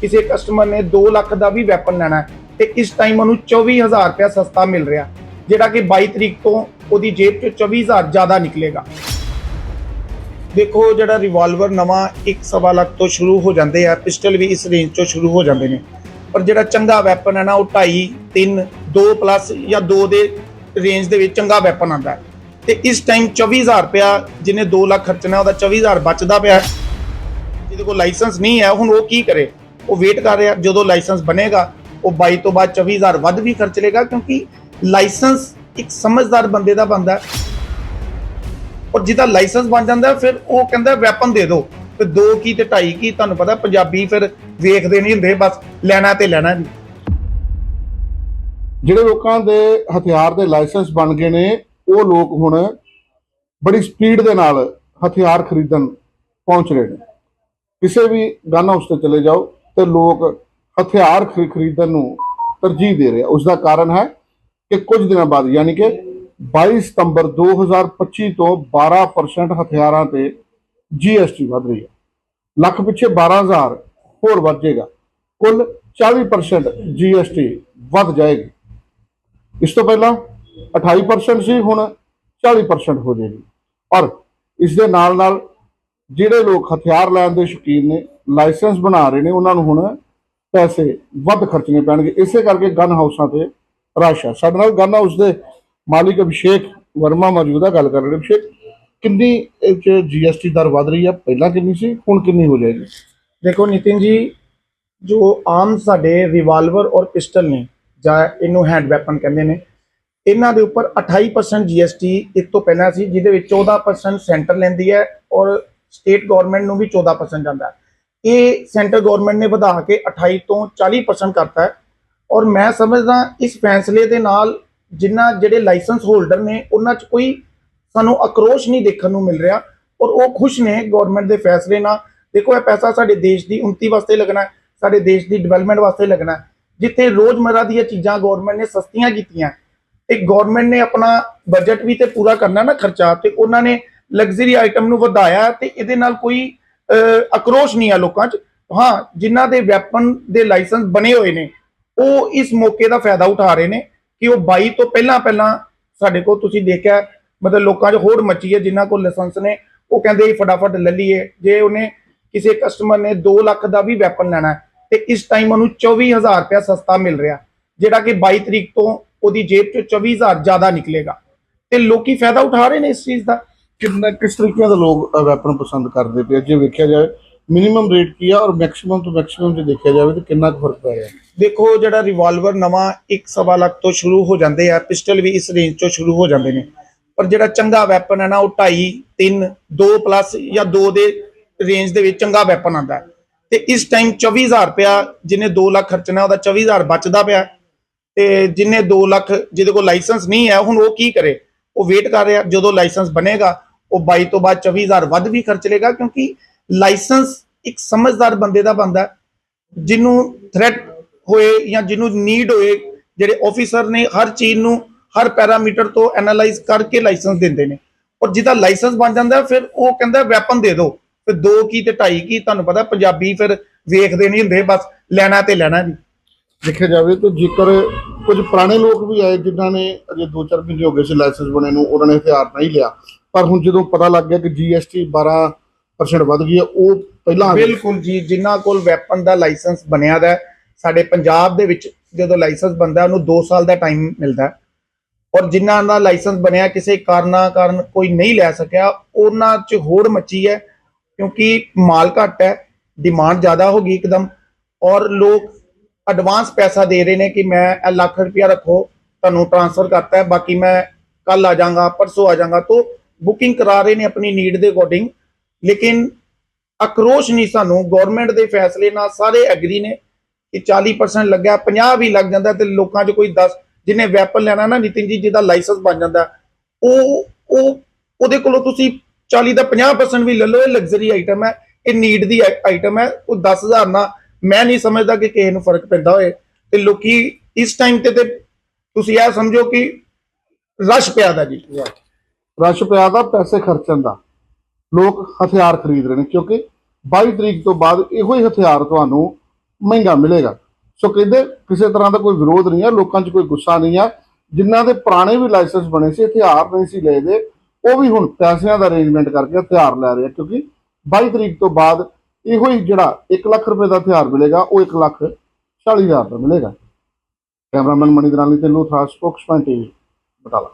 ਕਿਸੇ ਕਸਟਮਰ ਨੇ 2 ਲੱਖ ਦਾ ਵੀ ਵੈਪਨ ਲੈਣਾ ਹੈ ਤੇ ਇਸ ਟਾਈਮ ਉਹਨੂੰ 24000 ਰੁਪਇਆ ਸਸਤਾ ਮਿਲ ਰਿਹਾ। ਜਿਹੜਾ ਕਿ 22 ਤਰੀਕ ਤੋਂ ਉਹਦੀ ਜੇਬ 'ਚ 24000 ਜ਼ਿਆਦਾ ਨਿਕਲੇਗਾ। ਦੇਖੋ, ਜਿਹੜਾ ਰਿਵਾਲਵਰ ਨਵਾਂ 1.5 ਲੱਖ ਤੋਂ ਸ਼ੁਰੂ ਹੋ ਜਾਂਦੇ ਆ ਪਿਸਟਲ ਵੀ ਇਸ ਰੇਂਜ ਤੋਂ ਸ਼ੁਰੂ ਹੋ ਜਾਂਦੇ ਨੇ। ਪਰ ਜਿਹੜਾ ਚੰਗਾ ਵੈਪਨ ਹੈ ਨਾ, ਉਹ 2.5 3 2 ਪਲੱਸ ਜਾਂ 2 ਦੇ ਰੇਂਜ ਦੇ ਵਿੱਚ ਚੰਗਾ ਵੈਪਨ ਆਉਂਦਾ ਹੈ। ਤੇ ਇਸ ਟਾਈਮ 24000 ਰੁਪਇਆ ਜਿਹਨੇ 2 ਲੱਖ ਖਰਚਣਾ, ਉਹਦਾ 24000 ਬਚਦਾ ਪਿਆ ਜਿਹਦੇ ਕੋਲ ਲਾਇਸੈਂਸ ਨਹੀਂ ਹੈ, ਹੁਣ ਉਹ ਕੀ ਕਰੇ? ਉਹ ਵੇਟ ਕਰ ਰਿਹਾ, ਜਦੋਂ ਲਾਇਸੈਂਸ ਬਣੇਗਾ, ਉਹ 22 ਤੋਂ ਬਾਅਦ 24000 ਵੱਧ ਵੀ ਖਰਚ ਲੇਗਾ ਕਿਉਂਕਿ ਲਾਇਸੈਂਸ ਇੱਕ ਸਮਝਦਾਰ ਬੰਦੇ ਦਾ ਬੰਦਾ ਔਰ ਜਿਹਦਾ ਲਾਇਸੈਂਸ ਬਣ ਜਾਂਦਾ ਫਿਰ ਉਹ ਕਹਿੰਦਾ ਵੈਪਨ ਦੇ ਦਿਓ। ਤੇ ਦੋ ਕੀ ਤੇ ਢਾਈ ਕੀ, ਤੁਹਾਨੂੰ ਪਤਾ ਪੰਜਾਬੀ ਫਿਰ ਵੇਖਦੇ ਨਹੀਂ ਹੁੰਦੇ, ਬਸ ਲੈਣਾ ਤੇ ਲੈਣਾ ਜੀ। ਜਿਹੜੇ ਲੋਕਾਂ ਦੇ ਹਥਿਆਰ ਦੇ ਲਾਇਸੈਂਸ ਬਣ ਗਏ ਨੇ, ਉਹ ਲੋਕ ਹੁਣ ਬੜੀ ਸਪੀਡ ਦੇ ਨਾਲ ਹਥਿਆਰ ਖਰੀਦਣ ਪਹੁੰਚ ਰਹੇ ਨੇ। ਕਿਸੇ ਵੀ ਗਨ ਹਾਊਸ ਤੇ ਚਲੇ ਜਾਓ ਤੇ ਲੋਕ ਹਥਿਆਰ ਖਰੀ- ਖਰੀਦਣ ਨੂੰ ਤਰਜੀਹ ਦੇ ਰਹੇ ਆ। ਉਸ ਦਾ ਕਾਰਨ ਹੈ ਕਿ ਕੁਝ ਦਿਨਾਂ ਬਾਅਦ, ਯਾਨੀ ਕਿ 22 ਸਤੰਬਰ 2025 ਤੋਂ 12% ਹਥਿਆਰਾਂ ਤੇ GST ਵਧ ਰਹੀ ਹੈ। ਲੱਖ ਪਿੱਛੇ 12000 ਹੋਰ ਵੱਧ ਜਾਏਗਾ। ਕੁੱਲ 40% GST ਵੱਧ ਜਾਏਗੀ। ਇਸ ਤੋਂ ਪਹਿਲਾਂ 28% ਸੀ, ਹੁਣ 40% ਹੋ ਜਾਏਗੀ। ਔਰ ਇਸ ਦੇ ਨਾਲ ਨਾਲ ਜਿਹੜੇ ਲੋਕ ਹਥਿਆਰ ਲੈਣ ਦੇ ਸ਼ੌਕੀਨ ਨੇ ਲਾਇਸੈਂਸ ਬਣਾ ਰਹੇ ਨੇ ਉਹਨਾਂ ਨੂੰ ਹੁਣ ਪੈਸੇ ਵੱਧ ਖਰਚਣੇ ਪੈਣਗੇ। ਇਸੇ ਕਰਕੇ ਗਨ ਹਾਊਸਾਂ ਤੇ ਰਸ਼ ਹੈ ਸਾਡੇ ਨਾਲ ਗਨ ਹਾਊਸ ਦੇ ਮਾਲਿਕ ਅਭਿਸ਼ੇਕ ਵਰਮਾ ਮੌਜੂਦ ਹੈ ਗੱਲ ਕਰ ਰਹੇ ਅਭਿਸ਼ੇਕ, ਕਿੰਨੀ ਇਹ 'ਚ ਜੀਐਸਟੀ ਦਰ ਵੱਧ ਰਹੀ ਹੈ ਪਹਿਲਾਂ ਕਿੰਨੀ ਸੀ? ਹੁਣ ਕਿੰਨੀ ਹੋ ਜਾਏਗੀ? ਦੇਖੋ, ਨਿਤਿਨ ਜੀ, ਜੋ ਆਮ ਸਾਡੇ ਰਿਵਾਲਵਰ ਔਰ ਪਿਸਟਲ ਨੇ, ਜਾਂ ਇਹਨੂੰ ਹੈਂਡ ਵੈਪਨ ਕਹਿੰਦੇ ਨੇ, ਇਹਨਾਂ ਦੇ ਉੱਪਰ 28% GST ਇਸ ਤੋਂ ਪਹਿਲਾਂ ਸੀ, ਜਿਹਦੇ ਵਿੱਚ 14% ਸੈਂਟਰ ਲੈਂਦੀ ਹੈ ਔਰ ਸਟੇਟ ਗਵਰਨਮੈਂਟ ਨੂੰ ਵੀ 14% ਜਾਂਦਾ ਹੈ। ਇਹ ਸੈਂਟਰ ਗਵਰਨਮੈਂਟ ਨੇ ਵਧਾ ਕੇ 28 ਤੋਂ 40% ਕਰਤਾ ਹੈ। ਔਰ ਮੈਂ ਸਮਝਦਾ ਇਸ ਫੈਸਲੇ ਦੇ ਨਾਲ ਜਿਨ੍ਹਾਂ ਜਿਹੜੇ ਲਾਇਸੈਂਸ ਹੋਲਡਰ ਨੇ, ਉਹਨਾਂ 'ਚ ਕੋਈ ਸਾਨੂੰ ਅਕਰੋਸ਼ ਨਹੀਂ ਦੇਖਣ ਨੂੰ ਮਿਲ ਰਿਹਾ। ਔਰ ਉਹ ਖੁਸ਼ ਨੇ ਗਵਰਨਮੈਂਟ ਦੇ ਫੈਸਲੇ ਨਾਲ। ਦੇਖੋ, ਇਹ ਪੈਸਾ ਸਾਡੇ ਦੇਸ਼ ਦੀ ਉન્નਤੀ ਵਾਸਤੇ ਲੱਗਣਾ ਹੈ, ਸਾਡੇ ਦੇਸ਼ ਦੀ ਡਿਵੈਲਪਮੈਂਟ ਵਾਸਤੇ ਲੱਗਣਾ ਹੈ। ਜਿੱਥੇ ਰੋਜ਼ਮਰਾ ਦੀਆਂ ਚੀਜ਼ਾਂ ਗਵਰਨਮੈਂਟ ਨੇ ਸਸਤੀਆਂ ਕੀਤੀਆਂ ਤੇ ਗਵਰਨਮੈਂਟ ਨੇ ਆਪਣਾ ਬਜਟ ਵੀ ਤੇ ਪੂਰਾ ਕਰਨਾ ਨਾ ਖਰਚਾ, ਤੇ ਉਹਨਾਂ ਨੇ ਲਗਜ਼ਰੀ ਆਈਟਮ ਨੂੰ ਵਧਾਇਆ ਤੇ ਇਹਦੇ ਨਾਲ ਕੋਈ ਅਕਰੋਸ਼ ਨਹੀਂ ਆ ਲੋਕਾਂ 'ਚ। ਹਾਂ, ਜਿਨ੍ਹਾਂ ਦੇ ਵੈਪਨ ਦੇ ਲਾਇਸੈਂਸ ਬਣੇ ਹੋਏ ਨੇ, ਉਹ ਇਸ ਮੌਕੇ ਦਾ ਫਾਇਦਾ ਉਠਾ ਰਹੇ ਨੇ ਕਿ ਉਹ 22 ਤੋਂ ਪਹਿਲਾਂ ਪਹਿਲਾਂ ਸਾਡੇ ਕੋਲ ਤੁਸੀਂ ਦੇਖਿਆ, ਮਤਲਬ ਲੋਕਾਂ 'ਚ ਹੋੜ ਮੱਚੀ ਹੈ, ਜਿਨ੍ਹਾਂ ਕੋਲ ਲਾਇਸੈਂਸ ਨੇ, ਉਹ ਕਹਿੰਦੇ ਫਟਾਫਟ ਲੈ ਲਈਏ। ਜੇ ਉਹਨੇ ਕਿਸੇ ਕਸਟਮਰ ਨੇ 2 ਲੱਖ ਦਾ ਵੀ ਵੈਪਨ ਲੈਣਾ ਤੇ ਇਸ ਟਾਈਮ ਉਹਨੂੰ 24000 ਰੁਪਇਆ ਸਸਤਾ ਮਿਲ ਰਿਹਾ, ਜਿਹੜਾ ਕਿ 22 ਤਰੀਕ ਤੋਂ ਉਹਦੀ ਜੇਬ 'ਚ 24000 ਜ਼ਿਆਦਾ ਨਿਕਲੇਗਾ। ਤੇ ਲੋਕੀ ਫਾਇਦਾ ਉਠਾ ਰਹੇ ਨੇ ਇਸ ਚੀਜ਼ ਦਾ। ਕਿੰਨਾ, ਕਿਸ ਤਰੀਕੇ ਦੇ ਲੋਕ ਵੈਪਨ ਪਸੰਦ ਕਰਦੇ ਪਏ ਆ? ਜੇ ਵੇਖਿਆ ਜਾਵੇ ਮਿਨੀਮਮ ਰੇਟ ਕੀ ਆ ਔਰ ਮੈਕਸਿਮਮ ਤੋਂ ਮੈਕਸਿਮਮ ਜੇ ਦੇਖਿਆ ਜਾਵੇ ਤਾਂ ਕਿੰਨਾ ਕੁ ਫ਼ਰਕ ਪੈ ਰਿਹਾ? ਦੇਖੋ, ਜਿਹੜਾ ਰਿਵਾਲਵਰ ਨਵਾਂ 1.5 ਲੱਖ ਤੋਂ ਸ਼ੁਰੂ ਹੋ ਜਾਂਦੇ ਆ ਪਿਸਟਲ ਵੀ ਇਸ ਰੇਂਜ ਤੋਂ ਸ਼ੁਰੂ ਹੋ ਜਾਂਦੇ ਨੇ। ਪਰ ਜਿਹੜਾ ਚੰਗਾ ਵੈਪਨ ਹੈ ਨਾ, ਉਹ 2.5 3 2 ਪਲੱਸ ਜਾਂ 2 ਦੇ ਰੇਂਜ ਦੇ ਵਿੱਚ ਚੰਗਾ ਵੈਪਨ ਆਉਂਦਾ ਤੇ ਇਸ ਟਾਈਮ 24000 ਰੁਪਇਆ ਜਿਹਨੇ 2 ਲੱਖ ਖਰਚਣਾ, ਉਹਦਾ 24000 ਬਚਦਾ ਪਿਆ। ਤੇ ਜਿਹਨੇ 2 ਲੱਖ ਜਿਹਦੇ ਕੋਲ ਲਾਇਸੈਂਸ ਨਹੀਂ ਹੈ, ਹੁਣ ਉਹ ਕੀ ਕਰੇ? ਉਹ ਵੇਟ ਕਰ ਰਿਹਾ, ਜਦੋਂ ਲਾਇਸੈਂਸ ਬਣੇਗਾ ਉਹ 22 ਤੋਂ ਬਾਅਦ 24000 ਵੱਧ ਵੀ ਖਰਚ ਲੇਗਾ ਕਿਉਂਕਿ ਲਾਇਸੈਂਸ ਇੱਕ ਸਮਝਦਾਰ ਬੰਦੇ ਦਾ ਬੰਦਾ ਜਿਹਨੂੰ ਥ੍ਰੈਟ ਹੋਏ ਜਾਂ ਜਿਹਨੂੰ ਨੀਡ ਹੋਏ, ਜਿਹੜੇ ਆਫੀਸਰ ਨੇ ਹਰ ਚੀਜ਼ ਨੂੰ, ਹਰ ਪੈਰਾਮੀਟਰ ਤੋਂ ਐਨਾਲਾਈਜ਼ ਕਰਕੇ ਲਾਇਸੈਂਸ ਦਿੰਦੇ ਨੇ। ਔਰ ਜਿਹਦਾ ਲਾਇਸੈਂਸ ਬਣ ਜਾਂਦਾ ਫਿਰ ਉਹ ਕਹਿੰਦਾ ਵੈਪਨ ਦੇ ਦਿਓ। ਫਿਰ ਦੋ ਕੀ ਤੇ ਢਾਈ ਕੀ, ਤੁਹਾਨੂੰ ਪਤਾ ਪੰਜਾਬੀ ਫਿਰ ਵੇਖਦੇ ਨਹੀਂ ਹੁੰਦੇ, ਬਸ ਲੈਣਾ ਤੇ ਲੈਣਾ ਜੀ ਦੇਖਿਆ ਜਾਵੇ ਤਾਂ ਜੇਕਰ ਕੁਝ ਪੁਰਾਣੇ ਲੋਕ ਵੀ ਆਏ ਜਿਨ੍ਹਾਂ ਨੇ ਅਜੇ 2-4 ਮਹੀਨੇ ਹੋ ਗਏ ਸੀ ਲਾਇਸੈਂਸ ਬਣੇ ਨੂੰ ਉਹਨਾਂ ਨੇ ਹਥਿਆਰ ਨਹੀਂ ਲਿਆ। ਪਰ ਹੁਣ ਜਦੋਂ ਪਤਾ ਲੱਗ ਗਿਆ ਕਿ ਜੀਐਸਟੀ 12% ਵੱਧ ਗਈ ਹੈ ਉਹ ਪਹਿਲਾਂ ਬਿਲਕੁਲ ਜੀ ਜਿਨ੍ਹਾਂ ਕੋਲ ਵੈਪਨ ਦਾ ਲਾਇਸੈਂਸ ਬਣਿਆ ਦਾ ਸਾਡੇ ਪੰਜਾਬ ਦੇ ਵਿੱਚ ਜਦੋਂ ਲਾਇਸੈਂਸ ਬਣਦਾ ਹੈ, ਉਹਨੂੰ 2 ਸਾਲ ਦਾ ਟਾਈਮ ਮਿਲਦਾ ਹੈ। ਔਰ ਜਿਨ੍ਹਾਂ ਦਾ ਲਾਇਸੈਂਸ ਬਣਿਆ ਕਿਸੇ ਕਾਰਨਾਂ ਕਾਰਨ ਕੋਈ ਨਹੀਂ ਲੈ ਸਕਿਆ ਉਹਨਾਂ 'ਚ ਹੋੜ ਮੱਚੀ ਹੈ ਕਿਉਂਕਿ ਮਾਲ ਘੱਟ ਹੈ ਡਿਮਾਂਡ ਜ਼ਿਆਦਾ ਹੋ ਗਈ ਇੱਕਦਮ। ਔਰ ਲੋਕ ਐਡਵਾਂਸ ਪੈਸਾ ਦੇ ਰਹੇ ਨੇ ਕਿ ਮੈਂ ਇਹ ਲੱਖ ਰੁਪਇਆ ਰੱਖੋ, ਤੁਹਾਨੂੰ ਟ੍ਰਾਂਸਫਰ ਕਰਤਾ ਹੈ, ਬਾਕੀ ਮੈਂ ਕੱਲ ਆ ਜਾਵਾਂਗਾ, ਪਰਸੋਂ ਆ ਜਾਵਾਂਗਾ, ਤੋਂ ਬੁਕਿੰਗ ਕਰਾ ਰਹੇ ਨੇ ਆਪਣੀ ਨੀਡ ਦੇ ਅਕੋਰਡਿੰਗ ਲੇਕਿਨ ਅਕਰੋਸ਼ ਨਹੀਂ ਸਾਨੂੰ ਗਵਰਨਮੈਂਟ ਦੇ ਫੈਸਲੇ ਨਾਲ ਸਾਰੇ ਐਗਰੀ ਨੇ ਕਿ 40% ਲੱਗਿਆ 50 ਵੀ ਲੱਗ ਜਾਂਦਾ ਤੇ ਲੋਕਾਂ 'ਚ ਕੋਈ 10 ਜਿਹਨੇ ਵੈਪਨ ਲੈਣਾ ਨਾ ਨਿਤਿਨ ਜੀ, ਜਿਹਦਾ ਲਾਇਸੈਂਸ ਬਣ ਜਾਂਦਾ, ਉਹ ਉਹ, ਉਹਦੇ ਕੋਲੋਂ ਤੁਸੀਂ 40 ਦਾ 50% ਵੀ ਲੈ ਲਓ, ਇਹ ਲਗਜ਼ਰੀ ਆਈਟਮ ਹੈ, ਇਹ ਨੀਡ ਦੀ ਆਈਟਮ ਹੈ, ਉਹ 10000 ਨਾਲ ਮੈਂ ਨਹੀਂ ਸਮਝਦਾ ਕਿ ਕਿਸੇ ਨੂੰ ਫ਼ਰਕ ਪੈਂਦਾ ਹੋਏ। ਤੇ ਲੋਕੀ ਇਸ ਟਾਈਮ ਤੇ ਤੇ ਤੁਸੀਂ ਇਹ ਸਮਝੋ ਕਿ ਰਸ਼ ਪਿਆ ਦਾ ਜੀ। ਰਸ਼ ਪਿਆ ਦਾ, ਪੈਸੇ ਖਰਚਣ ਦਾ। ਲੋਕ ਹਥਿਆਰ ਖਰੀਦ ਰਹੇ ਨੇ, ਕਿਉਂਕਿ 22 ਤਰੀਕ ਤੋਂ ਬਾਅਦ ਇਹੋ ਹੀ ਹਥਿਆਰ ਤੁਹਾਨੂੰ ਮਹਿੰਗਾ ਮਿਲੇਗਾ। ਸੋ ਕਹਿੰਦੇ ਕਿਸੇ ਤਰ੍ਹਾਂ ਦਾ ਕੋਈ ਵਿਰੋਧ ਨਹੀਂ ਹੈ ਲੋਕਾਂ 'ਚ ਕੋਈ ਗੁੱਸਾ ਨਹੀਂ ਹੈ ਜਿਨ੍ਹਾਂ ਦੇ ਪੁਰਾਣੇ ਵੀ ਲਾਇਸੈਂਸ ਬਣੇ ਸੀ, ਹਥਿਆਰ ਨਹੀਂ ਸੀ ਲਏ ਦੇ, ਉਹ ਵੀ ਹੁਣ ਪੈਸਿਆਂ ਦਾ ਅਰੇਂਜਮੈਂਟ ਕਰਕੇ ਹਥਿਆਰ ਲੈ ਰਹੇ ਆ, ਕਿਉਂਕਿ 22 ਤਰੀਕ ਤੋਂ ਬਾਅਦ ਇਹੋ ਹੀ ਜਿਹੜਾ 1 ਲੱਖ ਰੁਪਏ ਦਾ ਹਥਿਆਰ ਮਿਲੇਗਾ, ਉਹ 1 ਲੱਖ 40 ਹਜ਼ਾਰ ਦਾ ਮਿਲੇਗਾ। ਕੈਮਰਾਮੈਨ ਮਨੀ ਦਰਾਲੀ ਤੇ ਲੂਥਰਾ ਸਪੋਕਸਮੈਨ ਟੀਵੀ ਬਟਾਲਾ।